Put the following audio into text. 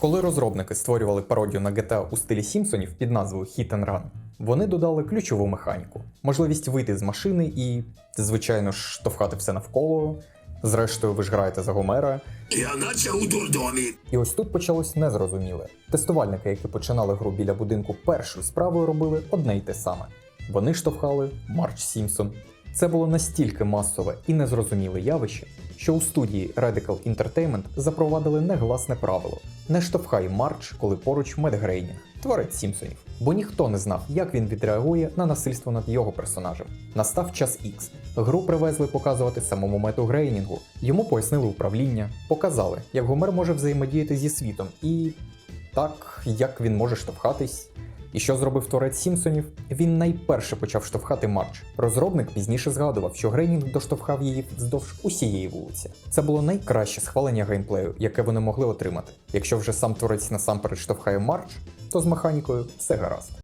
Коли розробники створювали пародію на GTA у стилі Сімпсонів під назвою Hit and Run, вони додали ключову механіку: можливість вийти з машини і, звичайно ж, штовхати все навколо. Зрештою, ви ж граєте за Гомера. Я наче у дурдомі. І ось тут почалось незрозуміле. Тестувальники, які починали гру біля будинку першою справою, робили одне й те саме. Вони штовхали Марч Сімпсон. Це було настільки масове і незрозуміле явище, що у студії Radical Entertainment запровадили негласне правило: не штовхай Марч, коли поруч Мед Грейнінг, творець Сімпсонів. Бо ніхто не знав, як він відреагує на насильство над його персонажем. Настав час X. Гру привезли показувати самому мету Грейнінгу. Йому пояснили управління, показали, як Гомер може взаємодіяти зі світом, і так, як він може штовхатись. І що зробив творець Сімпсонів? Він найперше почав штовхати Марч. Розробник пізніше згадував, що Грейнінг доштовхав її вздовж усієї вулиці. Це було найкраще схвалення геймплею, яке вони могли отримати. Якщо вже сам творець насамперед штовхає Марч, то з механікою все гаразд.